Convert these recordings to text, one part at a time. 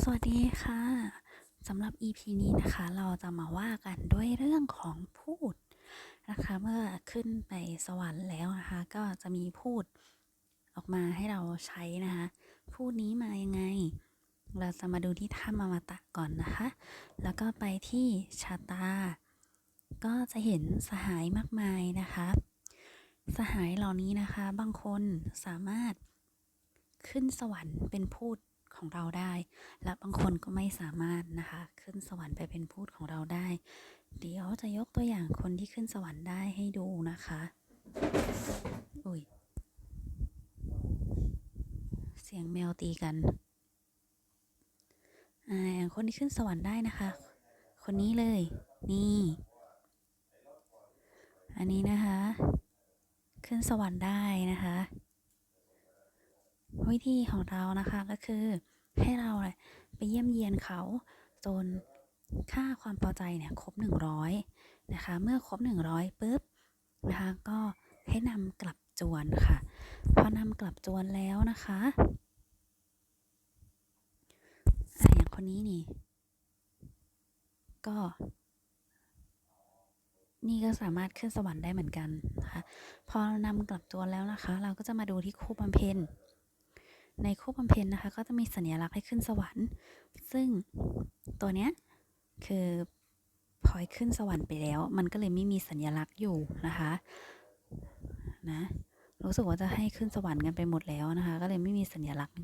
สวัสดีค่ะสำหรับ EP นี้นะคะ เราจะมาว่ากันด้วยเรื่องของพูดนะคะ เมื่อขึ้นไปสวรรค์แล้วนะคะ ก็จะมีพูดออกมาให้เราใช้นะคะ พูดนี้มายังไง เราจะมาดูที่ถ้ำอมตะก่อนนะคะ แล้วก็ไปที่ชาตา ก็จะเห็นสหายมากมายนะคะ สหายเหล่านี้นะคะ บางคนสามารถขึ้นสวรรค์เป็นพูด ของเราได้ และบางคนก็ไม่สามารถนะคะ ขึ้นสวรรค์ไปเป็นพูดของเราได้ เดี๋ยวจะยกตัวอย่างคนที่ขึ้นสวรรค์ได้ให้ดูนะคะ อุ้ย เสียงแมวตีกันอ่าคนที่ขึ้นสวรรค์ได้นะคะ คนนี้เลย นี่ อันนี้นะคะ ขึ้นสวรรค์ได้นะคะวิธีของเรานะคะก็คือ ให้เราไปเยี่ยมเยียนเขาจนค่าความพอใจเนี่ยครบ 100 นะคะ เมื่อครบ 100ปุ๊บนะคะก็ให้นำกลับจวนค่ะ พอนำกลับจวนแล้วนะคะอะอย่างคนนี้นี่ ก็ นี่ก็สามารถขึ้นสวรรค์ได้เหมือนกันนะคะ พอนำกลับจวนแล้วนะคะ เราก็จะมาดูที่คู่บำเพ็ญ ในคู่บำเพ็ญนะคะ ก็จะมีสัญลักษณ์ให้ขึ้นสวรรค์ ซึ่งตัวเนี้ยคือพอยขึ้นสวรรค์ไปแล้ว มันก็เลยไม่มีสัญลักษณ์อยู่นะคะนะรู้สึกว่าจะให้ขึ้นสวรรค์กันไปหมดแล้วนะคะ ก็เลยไม่มีสัญลักษณ์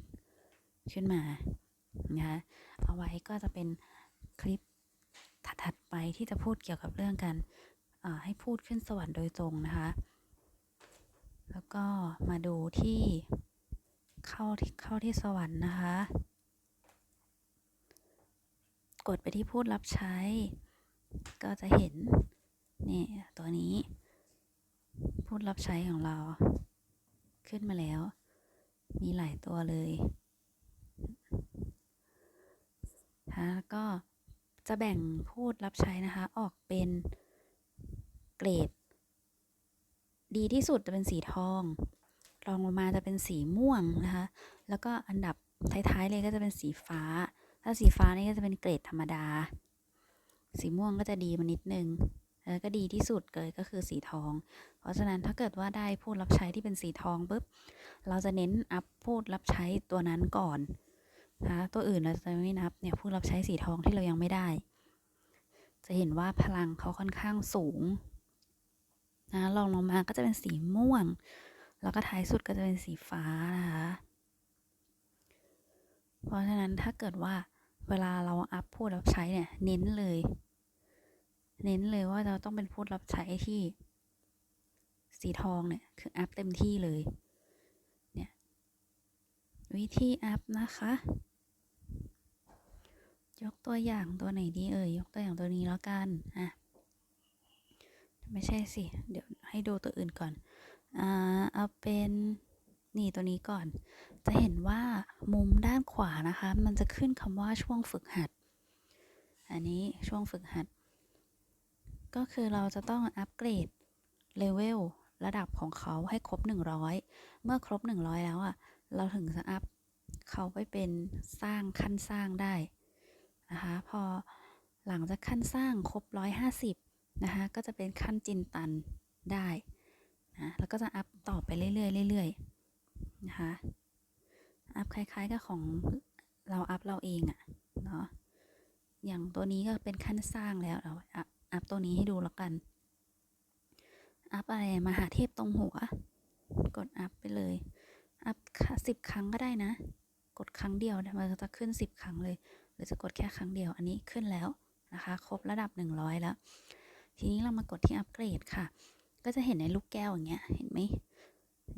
ขึ้นมานะคะเอาไว้ก็จะเป็นคลิปถัดๆไปที่จะพูดเกี่ยวกับเรื่องการเอ่อให้พูดขึ้นสวรรค์โดยตรงนะคะ แล้วก็มาดูที่ เข้าที่เข้าที่สวรรค์นะคะ กดไปที่พูดรับใช้ ก็จะเห็นนี่ตัวนี้ พูดรับใช้ของเรา ขึ้นมาแล้ว มีหลายตัวเลยนะคะก็จะแบ่งพูดรับใช้นะคะ ออกเป็นเกรด ดีที่สุดจะเป็นสีทอง รองลงมาจะเป็นสีม่วงนะคะ แล้วก็อันดับท้ายๆเลยก็จะเป็นสีฟ้า ถ้าสีฟ้านี่ก็จะเป็นเกรดธรรมดา สีม่วงก็จะดีมานิดนึงแล้วก็ดีที่สุดเลยก็คือสีทอง เพราะฉะนั้นถ้าเกิดว่าได้พูดรับใช้ที่เป็นสีทองปุ๊บ เราจะเน้นอัพพูดรับใช้ตัวนั้นก่อนนะคะตัวอื่นเราจะไม่นับเนี่ยพูดรับใช้สีทองที่เรายังไม่ได้ จะเห็นว่าพลังเขาค่อนข้างสูงนะลองลงมาก็จะเป็นสีม่วง แล้วก็ท้ายสุดก็จะเป็นสีฟ้านะคะ เพราะฉะนั้นถ้าเกิดว่าเวลาเราอัพพูดรับใช้เนี่ยเน้นเลย เน้นเลยว่าเราต้องเป็นพูดรับใช้ที่ สีทองเนี่ยคืออัพเต็มที่เลย เนี่ยวิธีอัพนะคะ ยกตัวอย่างตัวไหนดีเอ่ยยกตัวอย่างตัวนี้แล้วกันอะไม่ใช่สิ เดี๋ยวให้ดูตัวอื่นก่อน เอาเป็นนี่ตัวนี้ก่อน จะเห็นว่ามุมด้านขวานะคะ มันจะขึ้นคำว่าช่วงฝึกหัด อันนี้ช่วงฝึกหัด ก็คือเราจะต้องอัปเกรดเลเวลระดับของเขาให้ครบ 100 เมื่อครบ 100 แล้วอะ เราถึงจะอัพเขาไปเป็นสร้างขั้นสร้างได้นะคะ พอหลังจากขั้นสร้างครบ 150 นะคะ ก็จะเป็นขั้นจินตันได้ นะแล้วก็จะอัพต่อไปเรื่อยๆเรื่อยๆนะคะอัพคล้ายๆกับของเราอัพเราเองอะเนาะอย่างตัวนี้ก็เป็นขั้นสร้างแล้วเราอัพตัวนี้ให้ดูแล้วกัน อัพอะไรมหาเทพตรงหัว กดอัพไปเลย อัพสิบครั้งก็ได้นะ กดครั้งเดียวมันจะขึ้นสิบครั้งเลย หรือจะกดแค่ครั้งเดียว อันนี้ขึ้นแล้วนะคะ ครบระดับ100แล้ว ทีนี้เรามากดที่อัปเกรดค่ะ ก็จะเห็นในลูกแก้วอย่างเงี้ย เห็นไหม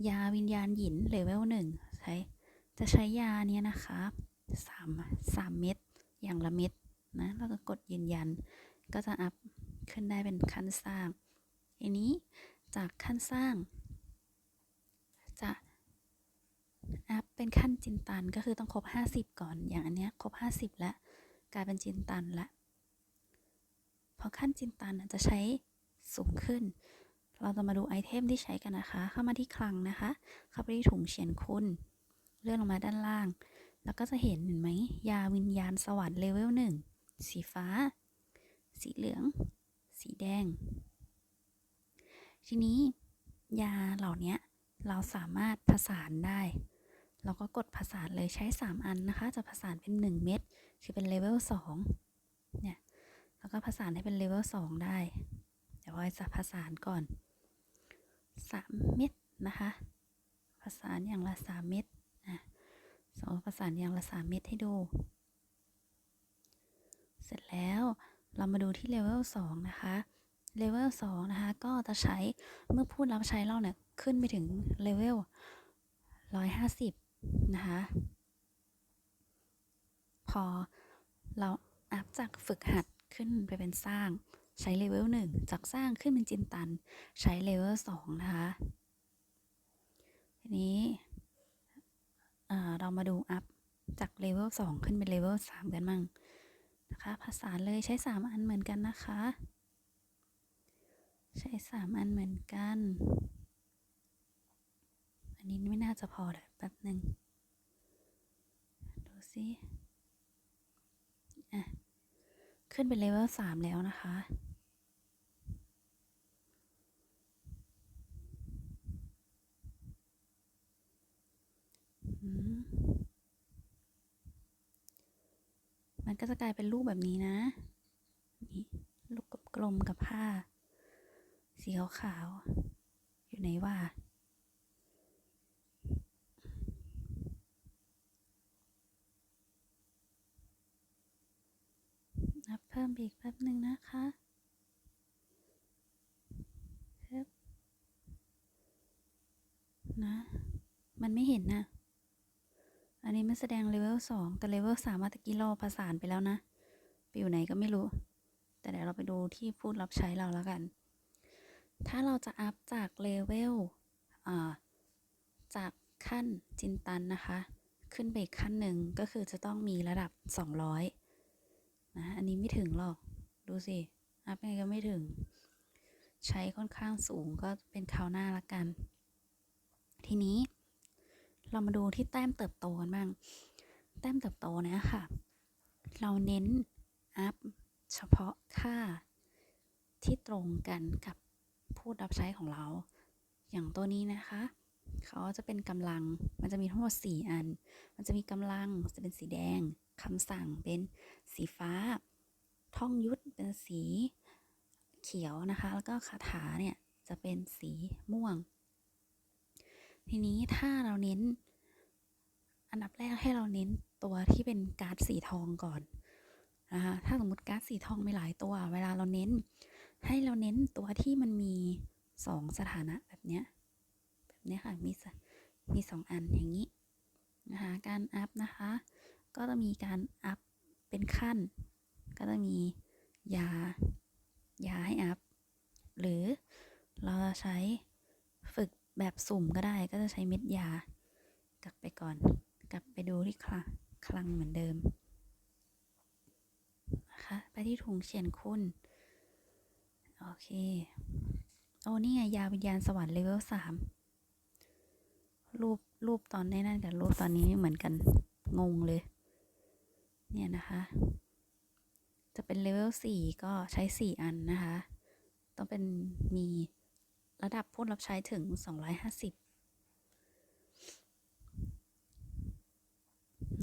ยาวิญญาณหยินเลเวลหนึ่งใช้ จะใช้ยาเนี้ยนะคะสามสามเม็ด อย่างละเม็ดนะ แล้วก็กดยืนยัน ก็จะอัพขึ้นได้เป็นขั้นสร้างทีนี้จากขั้นสร้าง จะอัพเป็นขั้นจินตันก็คือต้องครบ 50 ก่อน อย่างอันเนี้ยครบ 50 แล้ว กลายเป็นจินตันละพอขั้นจินตันจะใช้สูงขึ้น เราจะมาดูไอเทมที่ใช้กันนะคะ เข้ามาที่คลังนะคะ เข้าไปที่ถุงเฉียนคุณเลื่อนลงมาด้านล่าง แล้วก็จะเห็นเห็นไหม ยาวิญญาณสวรรค์เลเวลหนึ่งสีฟ้า สีเหลือง สีแดง ทีนี้ยาเหล่านี้เราสามารถผสานได้ เราก็กดผสานเลยใช้ 3 อันนะคะ จะผสานเป็น 1 เม็ดคือเป็นเลเวล2เนี่ย แล้วก็ผสานให้เป็นเลเวล2ได้ เดี๋ยวพอยจะผสานก่อน 3 เม็ดนะคะผสานอย่างละ 3 เม็ดนะสองผสานอย่างละ 3 เม็ดให้ดู เสร็จแล้วเรามาดูที่เลเวล2นะคะเลเวล2นะคะ ก็จะใช้เมื่อพูดรับใช้เราเนี่ย ขึ้นไปถึงเลเวล150 นะคะ พอเราอัพจากฝึกหัดขึ้นไปเป็นสร้าง ใช้เลเวล1จากสร้างขึ้นเป็นจินตัน ใช้เลเวล2นะคะทีนี้เรามาดูอัพจากเลเวล2ขึ้นเป็นเลเวล3กันมั่งนะคะภาษานเลยใช้ 3 อันเหมือนกันนะคะ ใช้ 3 อันเหมือนกัน อันนี้ไม่น่าจะพอเลยแป๊บหนึ่งดูสิอะขึ้นเป็นเลเวล3แล้วนะคะ อืมมัน กลายเป็นรูปแบบนี้นะ นี่ลูกกลมกับผ้า สีขาวๆอยู่ไหนว่านับเพิ่มอีกแป๊บหนึ่งนะคะนะ มันไม่เห็นนะ อันนี้มันแสดงเลเวลสองแต่เลเวลสามเมื่อตะกี้เราประสานไปแล้วนะ ไปอยู่ไหนก็ไม่รู้ แต่เดี๋ยวเราไปดูที่พูดรับใช้เราแล้วกัน ถ้าเราจะอัพจากเลเวลจากขั้นจินตันนะคะ ขึ้นไปขั้นหนึ่งก็คือจะต้องมีระดับ 200 นะ อันนี้ไม่ถึงหรอก ดูสิ อัพยังไงก็ไม่ถึง ใช้ค่อนข้างสูงก็เป็นคราวหน้าละกัน ทีนี้ เรามาดูที่แต้มเติบโตกันบ้าง แต้มเติบโตนี้ยค่ะ เราเน้นอัพเฉพาะค่าที่ตรงกันกับผู้รับใช้ของเรา อย่างตัวนี้นะคะ เขาจะเป็นกำลัง มันจะมีทั้งหมด 4 อัน มันจะมีกำลัง จะเป็นสีแดงคำสั่งเป็นสีฟ้า ท่องยุทธเป็นสีเขียวนะคะ แล้วก็คาถาเนี่ยจะเป็นสีม่วง ทีนี้ถ้าเราเน้น อันดับแรกให้เราเน้นตัวที่เป็นการ์ดสีทองก่อนนะคะถ้าสมมติการ์ดสีทองมีหลายตัว เวลาเราเน้น ให้เราเน้นตัวที่มันมีสองสถานะแบบเนี้ยแบบเนี้ยค่ะมีสมีสองอันอย่างนี้นะคะการอัพนะคะ ก็จะมีการอัพเป็นขั้น ก็จะมียายาให้อัพหรือเราจะใช้ แบบสุ่มก็ได้ก็จะใช้เม็ดยา กลับไปก่อน กลับไปดูที่คลังคลังเหมือนเดิมนะคะไปที่ถุงเขียนคุณโอเคโอ้นี่ไงยาวิญญาณสวรรค์เลเวลสามรูปรูปตอนในนั่นกับรูปตอนนี้ไม่เหมือนกันงงเลย เนี่ยนะคะ จะเป็นเลเวลสี่ก็ใช้สี่อันนะคะ ต้องเป็นมี ระดับผู้รับใช้ถึงสองร้อยห้าสิบ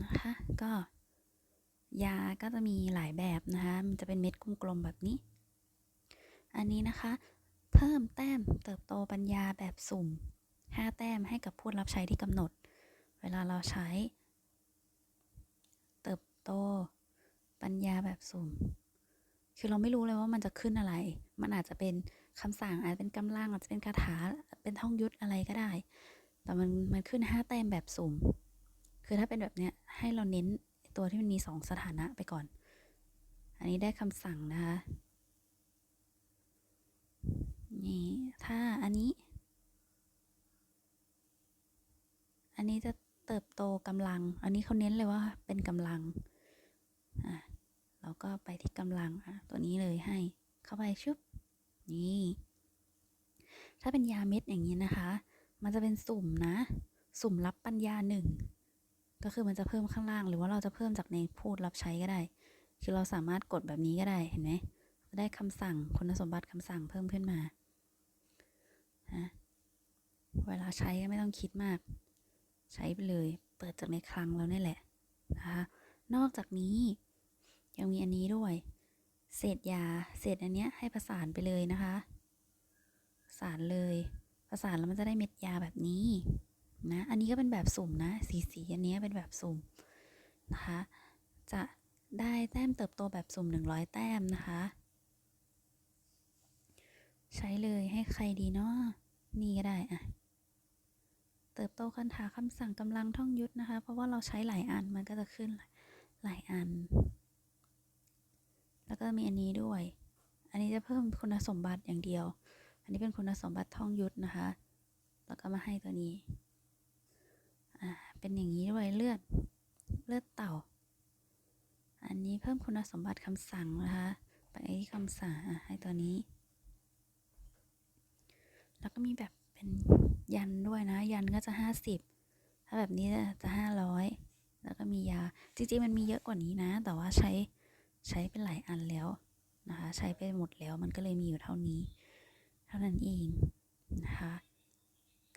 นะคะ ก็ ยาก็จะมีหลายแบบนะคะ มันจะเป็นเม็ดกลมๆแบบนี้ อันนี้นะคะ เพิ่มแต้มเติบโตปัญญาแบบสุ่ม 5 แต้มให้กับผู้รับใช้ที่กำหนด เวลาเราใช้ เติบโตปัญญาแบบสุ่ม คือเราไม่รู้เลยว่ามันจะขึ้นอะไร มันอาจจะเป็น คำสั่งอาจเป็นกำลังอาจจะเป็นคาถาเป็นท่องยุทธอะไรก็ได้ แต่มันมันขึ้น5แต้มแบบสุ่ม คือถ้าเป็นแบบเนี้ยให้เราเน้นตัวที่มันมี2สถานะไปก่อน อันนี้ได้คำสั่งนะคะ นี่ถ้าอันนี้ อันนี้จะเติบโตกำลัง อันนี้เขาเน้นเลยว่าเป็นกำลัง อะเราก็ไปที่กำลังอะตัวนี้เลยให้เข้าไปชุบ นี่ ถ้าเป็นยาเม็ดอย่างนี้นะคะ มันจะเป็นสุ่มนะ สุ่มรับปัญญาหนึ่งก็คือมันจะเพิ่มข้างล่าง หรือว่าเราจะเพิ่มจากในพูดรับใช้ก็ได้ คือเราสามารถกดแบบนี้ก็ได้เห็นไหมได้คำสั่งคุณสมบัติคำสั่งเพิ่มขึ้นมานะเวลาใช้ก็ไม่ต้องคิดมาก ใช้ไปเลยเปิดจากในคลังเรานี่แหละนะคะนอกจากนี้ยังมีอันนี้ด้วย เศษยาเศษอันเนี้ยให้ประสานไปเลยนะคะประสานเลยประสานแล้วมันจะได้เม็ดยาแบบนี้นะอันนี้ก็เป็นแบบสุ่มนะ สีสีอันนี้เป็นแบบสุ่มนะคะจะได้แต้มเติบโตแบบสุ่ม 100 แต้มนะคะ ใช้เลยให้ใครดีเนาะนี่ก็ได้อะเติบโตคันถาคำสั่งกำลังท่องยุทธนะคะ เพราะว่าเราใช้หลายอันมันก็จะขึ้นหลายอัน แล้วก็มีอันนี้ด้วย อันนี้จะเพิ่มคุณสมบัติอย่างเดียว อันนี้เป็นคุณสมบัติท่องยุทธนะคะ แล้วก็มาให้ตัวนี้ อ่า เป็นอย่างนี้ด้วยเลือด เลือดเต่า อันนี้เพิ่มคุณสมบัติคำสั่งนะคะ ไปที่คำสั่งอะให้ตัวนี้ แล้วก็มีแบบเป็นยันด้วยนะ ยันก็จะห้าสิบ ถ้าแบบนี้จะห้าร้อย แล้วก็มียา จริงๆมันมีเยอะกว่านี้นะ แต่ว่าใช้ ใช้เป็นหลายอันแล้วนะคะ ใช้ไปหมดแล้วมันก็เลยมีอยู่เท่านี้ เท่านั้นเองนะคะ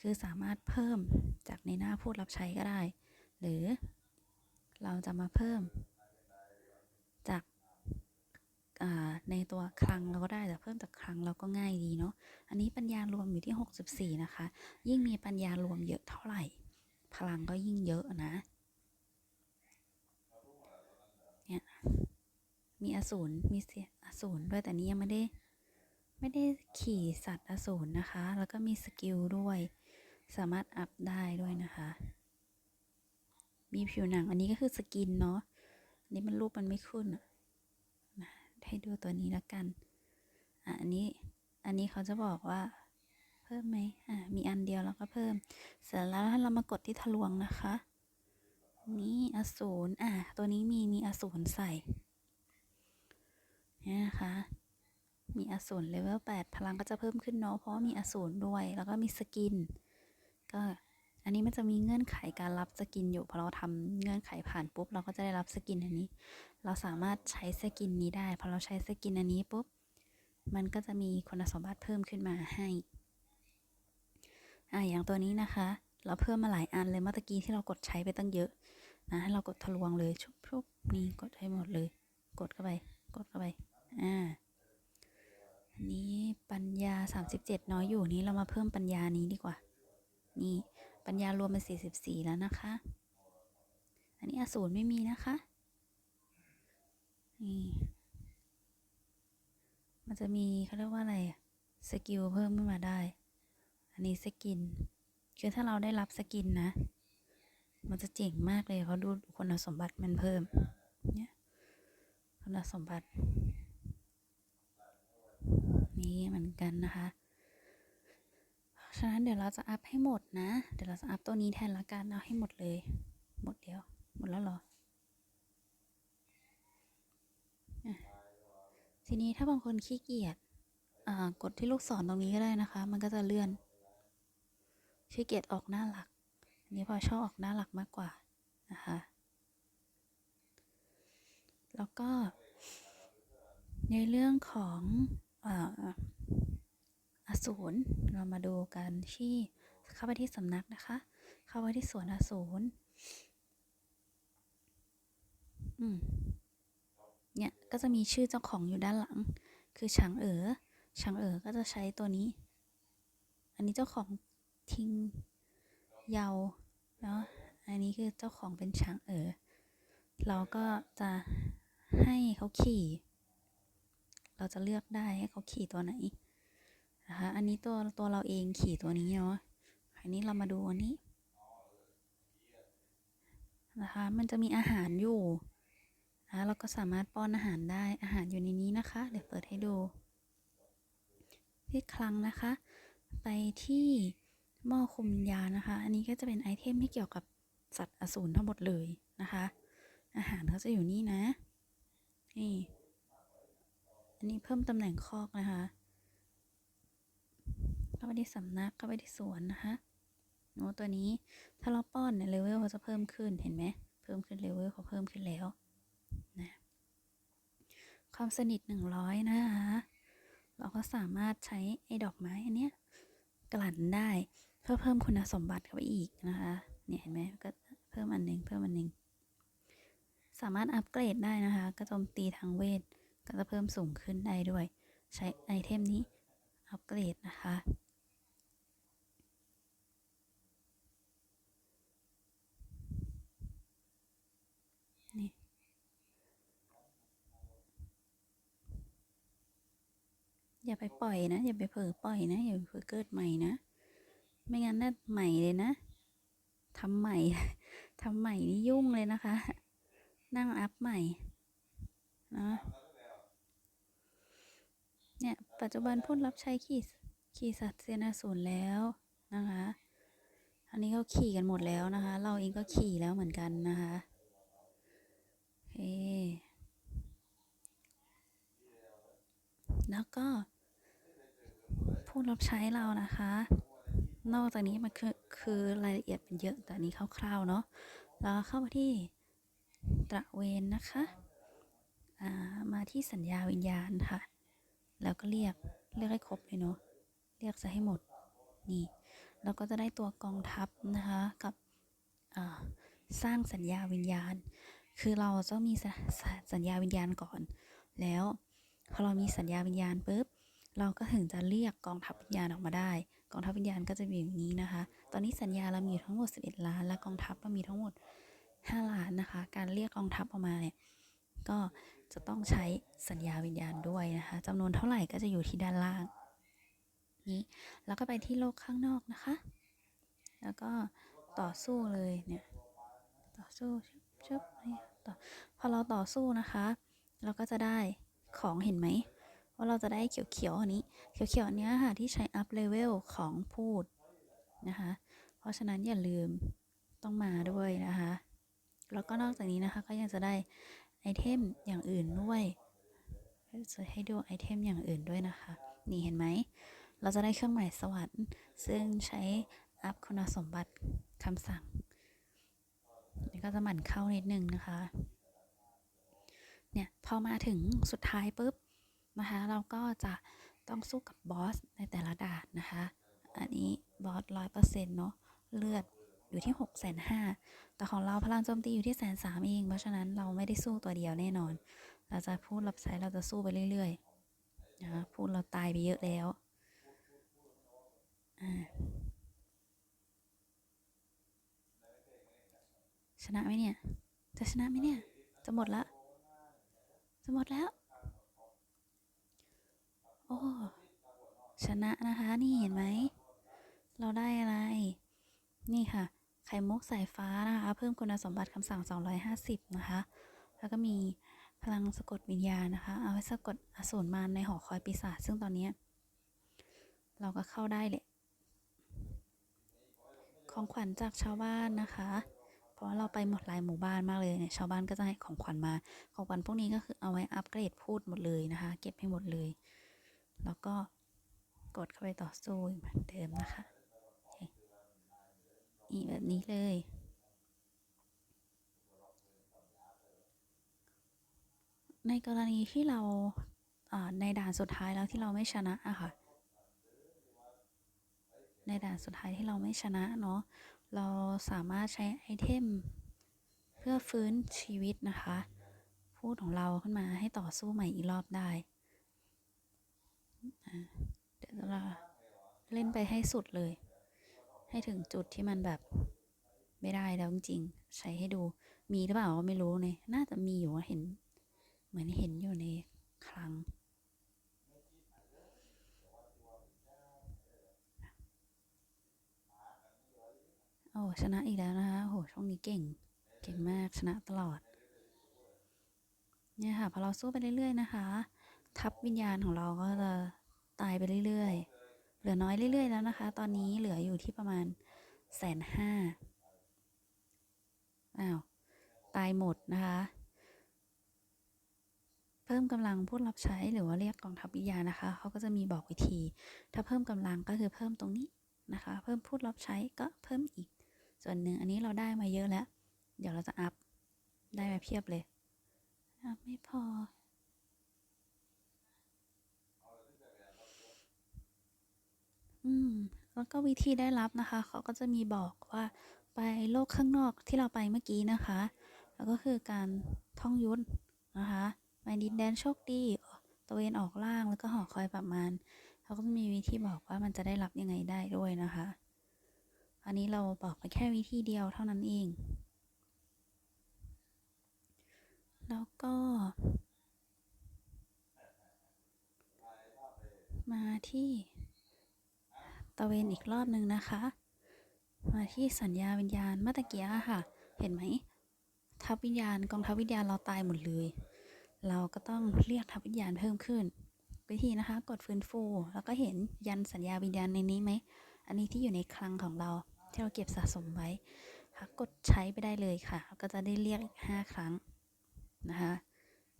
คือสามารถเพิ่มจากในหน้าพูดรับใช้ก็ได้ หรือเราจะมาเพิ่ม จากในตัวคลังเราก็ได้แต่เพิ่มจากคลังเราก็ง่ายดีเนาะ อันนี้ปัญญารวมอยู่ที่ 64 นะคะ ยิ่งมีปัญญารวมเยอะเท่าไหร่ พลังก็ยิ่งเยอะนะ เนี่ย มีอสูรมีเสียอสูรด้วยแต่นี้ยังไม่ได้ไม่ได้ขี่สัตว์อสูรนะคะ แล้วก็มีสกิลด้วย สามารถอัพได้ด้วยนะคะ มีผิวหนังอันนี้ก็คือสกินเนาะอันนี้มันรูปมันไม่ขึ้นอะนะให้ดูตัวนี้แล้วกันอะอันนี้อันนี้เขาจะบอกว่า เพิ่มไหมอะมีอันเดียวแล้วก็เพิ่ม เสร็จแล้วถ้าเรามากดที่ทะลวงนะคะ นี่อสูรอะตัวนี้มีมีอสูรใส่ นี่ยนะคะ มีอสูรเลเวล8พลังก็จะเพิ่มขึ้นเนาะเพราะมีอสูรด้วย แล้วก็มีสกิน ก็อันนี้มันจะมีเงื่อนไขการรับสกินอยู่พอเราทำเงื่อนไขผ่านปุ๊บ เราก็จะได้รับสกินอันนี้ เราสามารถใช้สกินนี้ได้พอเราใช้สกินอันนี้ปุ๊บมันก็จะมีคุณสมบัติเพิ่มขึ้นมาให้อ่าอย่างตัวนี้นะคะ เราเพิ่มมาหลายอันเลยเมื่อกี้ที่เรากดใช้ไปตั้งเยอะนะให้เรากดทะลวงเลยชุบชุบนี่กดให้หมดเลย กดเข้าไป กดเข้าไป อ่านนี้ปัญญา 37 น้อยอยู่นี้เรามาเพิ่มปัญญานี้ดีกว่า นี่ปัญญารวมเป็น44 แล้วนะคะ อันนี้อสูรไม่มีนะคะ นี่ มันจะมีเขาเรียกว่าอะไรสกิลเพิ่มขึ้นมาได้ อันนี้สกิน คือถ้าเราได้รับสกินนะ มันจะเจ๋งมากเลยเพราะดูคุณสมบัติมันเพิ่ม เนี่ยคุณสมบัติ นี่เหมือนกันนะคะฉะนั้นเดี๋ยวเราจะอัพให้หมดนะ เดี๋ยวเราจะอัพตัวนี้แทนละกันเอาให้หมดเลย หมดเดียว หมดแล้วหรอ ทีนี้ถ้าบางคนขี้เกียจกดที่ลูกศรตรงนี้ก็ได้นะคะ มันก็จะเลื่อนขี้เกียจออกหน้าหลัก อันนี้พอชอบออกหน้าหลักมากกว่านะคะ แล้วก็ในเรื่องของ อสูรเรามาดูกันที่เข้าไปที่สำนักนะคะ เข้าไปที่สวนอสูรอืมเนี่ยก็จะมีชื่อเจ้าของอยู่ด้านหลัง คือฉางเอ๋อฉางเอ๋อก็จะใช้ตัวนี้ อันนี้เจ้าของทิ้งเยาเนาะอันนี้คือเจ้าของเป็นช้างเอ๋อเราก็จะให้เขาขี่ เราจะเลือกได้ให้เขาขี่ตัวไหนนะคะ อันนี้ตัวตัวเราเองขี่ตัวนี้เนาะอันนี้เรามาดูอันนี้นะคะ มันจะมีอาหารอยู่นะเราก็สามารถป้อนอาหารได้ อาหารอยู่ในนี้นะคะ เดี๋ยวเปิดให้ดูที่คลังนะคะ ไปที่หม้อคุมวิญญานะคะ อันนี้ก็จะเป็นไอเทมที่เกี่ยวกับสัตว์อสูรทั้งหมดเลยนะคะ อาหารเขาจะอยู่นี่นะ นี่ อันนี้เพิ่มตำแหน่งคอกนะคะ เข้าไปที่สำนักเข้าไปที่สวนนะคะโน้ตัวนี้ถ้าเราป้อนเนี่ยเลเวลเขาจะเพิ่มขึ้นเห็นไหมเพิ่มขึ้นเลเวลเขาเพิ่มขึ้นแล้วนะความสนิทหนึ่งร้อยนะคะเราก็สามารถใช้ไอ้ดอกไม้อันเนี้ยกลั่นได้เพื่อเพิ่มคุณสมบัติเข้าไปอีกนะคะเนี่ยเห็นไหมก็เพิ่มอันหนึ่งเพิ่มอันหนึ่งสามารถอัปเกรดได้นะคะกระโจมตีทางเวท ก็จะเพิ่มสูงขึ้นได้ด้วย ใช้ไอเทมนี้อัปเกรดนะคะ นี่อย่าไปปล่อยนะ อย่าไปเผลอปล่อยนะ อย่าไปเผลอเกิดใหม่นะ ไม่งั้นน่าใหม่เลยนะทำใหม่ ทำใหม่นี่ยุ่งเลยนะคะ นั่งอัพใหม่นะ เนี่ย ปัจจุบันผู้รับใช้ขี่ขี่สัตว์เซนาศูนย์แล้วนะคะ อันนี้เขาขี่กันหมดแล้วนะคะ เราเองก็ขี่แล้วเหมือนกันนะคะโอเคแล้วก็ ผู้รับใช้เรานะคะ นอกจากนี้มันคือคือรายละเอียดมันเยอะแต่นนี้คร่าวๆเนาะเราเข้ามาที่ตระเวนนะคะอ่ามาที่สัญญาวิญญาณค่ะ แล้วก็เรียกเรียกให้ครบเลยเนาะเรียกซะให้หมดนี่เราก็จะได้ตัวกองทัพนะคะกับสร้างสัญญาวิญญาณ คือเราต้องมีสัญญาวิญญาณก่อน แล้วพอเรามีสัญญาวิญญาณปุ๊บเราก็ถึงจะเรียกกองทัพวิญญาณออกมาได้ กองทัพวิญญาณก็จะมีอย่างนี้นะคะ ตอนนี้สัญญาเรามีทั้งหมด 11 ล้าน และกองทัพเรามีทั้งหมด 5 ล้านนะคะ การเรียกกองทัพออกมาเนี่ยก็ จะต้องใช้สัญญาวิญญาณด้วยนะคะจำนวนเท่าไหร่ก็จะอยู่ที่ด้านล่าง นี้แล้วก็ไปที่โลกข้างนอกนะคะ แล้วก็ต่อสู้เลยเนี่ยต่อสู้ชึบชึบนี่ต่อพอเราต่อสู้นะคะ เราก็จะได้ของเห็นไหมว่าเราจะได้เขียวๆอันนี้ เขียวๆอันนี้ค่ะที่ใช้อัพเลเวลของพูดนะคะ เพราะฉะนั้นอย่าลืมต้องมาด้วยนะคะ แล้วก็นอกจากนี้นะคะก็ยังจะได้ ไอเทมอย่างอื่นด้วยจะให้ดูไอเทมอย่างอื่นด้วยนะคะ นี่เห็นไหม เราจะได้เครื่องหมายสวรรค์ ซึ่งใช้อัพคุณสมบัติคำสั่งนี่ก็จะหมั่นเข้านิดนึงนะคะ เนี่ย พอมาถึงสุดท้ายปุ๊บนะคะ เราก็จะต้องสู้กับบอสในแต่ละด่านนะคะ อันนี้บอสร้อยเปอร์เซ็นต์เนาะ เลือดอยู่ที่หกแสนห้า แต่ของเราพลังโจมตีอยู่ที่แสนสามเอง เพราะฉะนั้นเราไม่ได้สู้ตัวเดียวแน่นอน เราจะพูดรับใช้เราจะสู้ไปเรื่อยๆนะคะพูดเราตายไปเยอะแล้วชนะไหมเนี่ย จะชนะไหมเนี่ย จะหมดละ จะหมดแล้ว โอ้ ชนะนะคะ นี่เห็นไหม เราได้อะไร นี่ค่ะ ไข่มุกสายฟ้านะคะ เพิ่มคุณสมบัติคำสั่ง 250 นะคะ แล้วก็มีพลังสะกดวิญญาณนะคะ เอาไว้สะกดอสูรมารในหอคอยปีศาจซึ่งตอนนี้ เราก็เข้าได้แหละ ของขวัญจากชาวบ้านนะคะ เพราะเราไปหมดหลายหมู่บ้านมากเลยเนี่ยชาวบ้านก็จะให้ของขวัญมา ของขวัญพวกนี้ก็คือเอาไว้อัปเกรดพูดหมดเลยนะคะ เก็บให้หมดเลย แล้วก็กดเข้าไปต่อสู้เหมือนเดิมนะคะ นี่แบบนี้เลย ในกรณีที่เราาในด่านสุดท้ายแล้วที่เราไม่ชนะอะค่ะ ในด่านสุดท้ายที่เราไม่ชนะเนาะ เราสามารถใช้ไอเทมเพื่อฟื้นชีวิตนะคะ พูดของเราขึ้นมาให้ต่อสู้ใหม่อีกรอบได้ เดี๋ยวเราเล่นไปให้สุดเลย ให้ถึงจุดที่มันแบบไม่ได้แล้วจริงใช้ให้ดู มีหรือเปล่าไม่รู้เนี่ยน่าจะมีอยู่เห็น เหมือนเห็นอยู่ในคลังโอ้ชนะอีกแล้วนะคะโหช่วงนี้เก่ง เก่งมากชนะตลอด เนี่ยค่ะพอเราสู้ไปเรื่อยๆนะคะ ทับวิญญาณของเราก็จะตายไปเรื่อยๆ เหลือน้อยเรื่อย ๆ แล้วนะคะ ตอนนี้เหลืออยู่ที่ประมาณแสนห้าอ้าว ตายหมดนะคะ เพิ่มกำลังผู้รับใช้หรือว่าเรียกกองทัพวิญญาณนะคะ เขาก็จะมีบอกวิธี ถ้าเพิ่มกำลังก็คือเพิ่มตรงนี้นะคะ เพิ่มพูดรับใช้ก็เพิ่มอีก ส่วนหนึ่งอันนี้เราได้มาเยอะแล้ว เดี๋ยวเราจะอัพ ได้มาเพียบเลย อัพไม่พอ อืม แล้วก็วิธีได้รับนะคะ เขาก็จะมีบอกว่าไปโลกข้างนอกที่เราไปเมื่อกี้นะคะ แล้วก็คือการท่องยุทธนะคะไปดินแดนโชคดีตะเวนออกล่างแล้วก็หอคอยประมาณเขาก็จะมีวิธีบอกว่ามันจะได้รับยังไงได้ด้วยนะคะ อันนี้เราบอกไปแค่วิธีเดียวเท่านั้นเอง แล้วก็ มาที่ ตะเวนอีกรอบหนึ่งนะคะ มาที่สัญญาวิญญาณมื่อตะเกียค่ะ เห็นไหมทัพวิญญาณกองทัพวิญญาณเราตายหมดเลย เราก็ต้องเรียกทัพวิญญาณเพิ่มขึ้น วิธีนะคะ กดฟื้นฟู แล้วก็เห็นยันสัญญาวิญญาณในนี้ไหม อันนี้ที่อยู่ในคลังของเราที่เราเก็บสะสมไว้ค่ะกดใช้ไปได้เลยค่ะ ก็จะได้เรียกอีกห้าครั้งนะคะ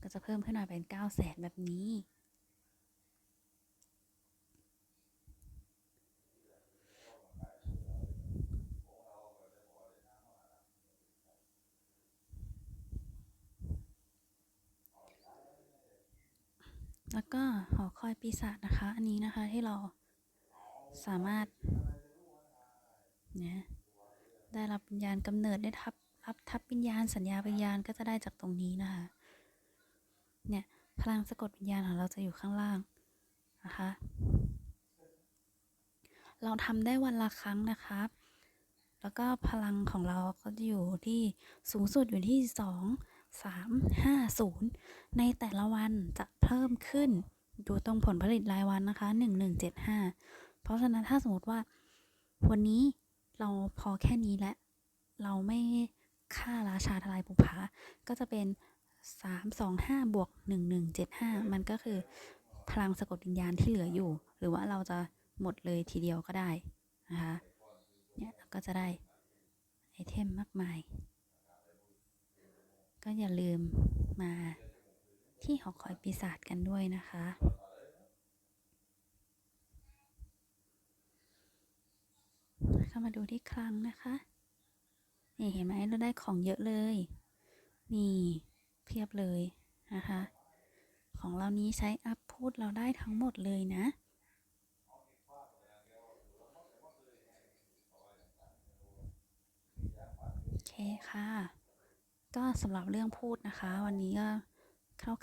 ก็จะเพิ่มขึ้นมาเป็น9 0 0แสนแบบนี้ แล้วก็หอคอยปีศาจนะคะ อันนี้นะคะที่เราสามารถเนี่ยได้รับวิญญาณกำเนิดได้ทับรับทับวิญญาณสัญญาวิญญาณก็จะได้จากตรงนี้นะคะ เนี่ยพลังสะกดวิญญาณของเราจะอยู่ข้างล่างนะคะ เราทำได้วันละครั้งนะครับ แล้วก็พลังของเราก็จะอยู่ที่สูงสุดอยู่ที่สอง สามห้าศูนย์ในแต่ละวันจะเพิ่มขึ้น ดูตรงผลผลิตรายวันนะคะหนึ่งหนึ่งเจ็ดห้าเพราะฉะนั้นถ้าสมมติว่า วันนี้เราพอแค่นี้และ เราไม่ฆ่าราชาทลายภูผาก็จะเป็นสามสองห้าบวกหนึ่งหนึ่งเจ็ดห้ามันก็คือพลังสะกดวิญญาณที่เหลืออยู่ หรือว่าเราจะหมดเลยทีเดียวก็ได้นะคะ เนี่ยก็จะได้ไอเทมมากมาย ก็อย่าลืมมาที่หอคอยปีศาจกันด้วยนะคะ เข้ามาดูที่คลังนะคะ นี่เห็นไหมเราได้ของเยอะเลย นี่เพียบเลยนะคะ ของเรานี้ใช้อัพพูดเราได้ทั้งหมดเลยนะโอเคค่ะ ก็สำหรับเรื่องพูดนะคะ วันนี้ก็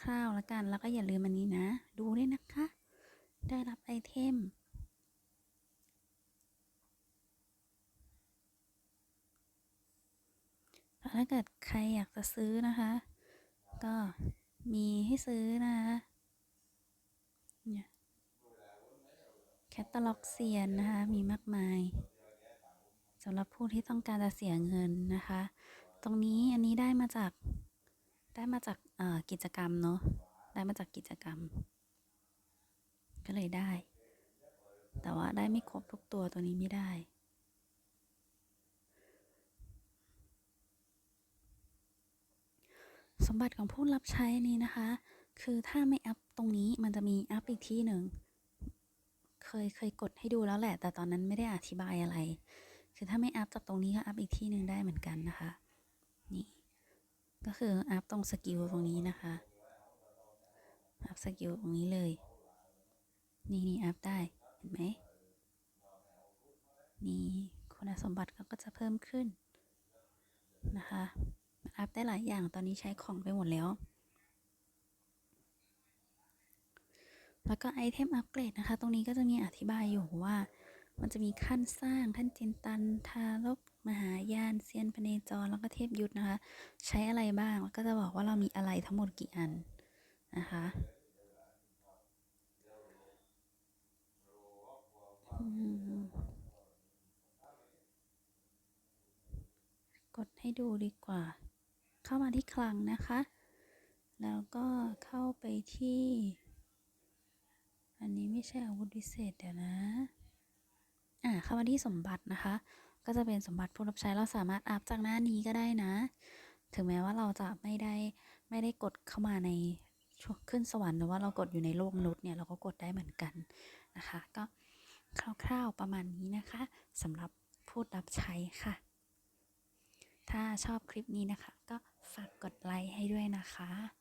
คร่าวๆแล้วกัน แล้วก็อย่าลืมอันนี้นะ ดูด้วยนะคะ ได้รับไอเทม ถ้าเกิดใครอยากจะซื้อนะคะ ก็มีให้ซื้อนะคะเนี่ยแคตตาล็อกเซียนนะคะ มีมากมายสำหรับผู้ที่ต้องการจะเสียเงินนะคะ ตรงนี้อันนี้ได้มาจากได้มาจากกิจกรรมเนาะได้มาจากกิจกรรม ก็เลยได้ แต่ว่าได้ไม่ครบทุกตัวตัวนี้ไม่ได้ สมบัติของผู้รับใช้นี้นะคะ คือถ้าไม่อัพตรงนี้มันจะมีอัพอีกที่หนึ่งเคยเคยกดให้ดูแล้วแหละ แต่ตอนนั้นไม่ได้อธิบายอะไร คือถ้าไม่อัพจากตรงนี้ก็อัพอีกที่หนึ่งได้เหมือนกันนะคะ นี่ ก็คืออัพตรงสกิลตรงนี้นะคะ อัพสกิลตรงนี้เลย นี่นี่อัพได้ เห็นไหมนี่คุณสมบัติก็จะเพิ่มขึ้นนะคะ อัพได้หลายอย่าง ตอนนี้ใช้ของไปหมดแล้ว แล้วก็ไอเทมอัปเกรดนะคะ ตรงนี้ก็จะมีอธิบายอยู่ว่า มันจะมีขั้นสร้าง ท่านจินตัน ทารก มหายานเซียนพเนจรแล้วก็เทพยุทธนะคะ ใช้อะไรบ้างแล้วก็จะบอกว่าเรามีอะไรทั้งหมดกี่อันนะคะกดให้ดูดีกว่า เข้ามาที่คลังนะคะ แล้วก็เข้าไปที่ อันนี้ไม่ใช่อาวุธพิเศษเดี๋ยวนะ อ่าเข้ามาที่สมบัตินะคะ ก็จะเป็นสมบัติผู้รับใช้เราสามารถอัพจากหน้านี้ก็ได้นะ ถึงแม้ว่าเราจะไม่ได้ไม่ได้กดเข้ามาในช่วขึ้นสวรรค์หรือว่าเรากดอยู่ในโลกมนุษย์เนี่ยเราก็กดได้เหมือนกันนะคะ ก็คร่าวๆประมาณนี้นะคะสำหรับพูดรับใช้ค่ะ ถ้าชอบคลิปนี้นะคะ ก็ฝากกดไลค์ให้ด้วยนะคะ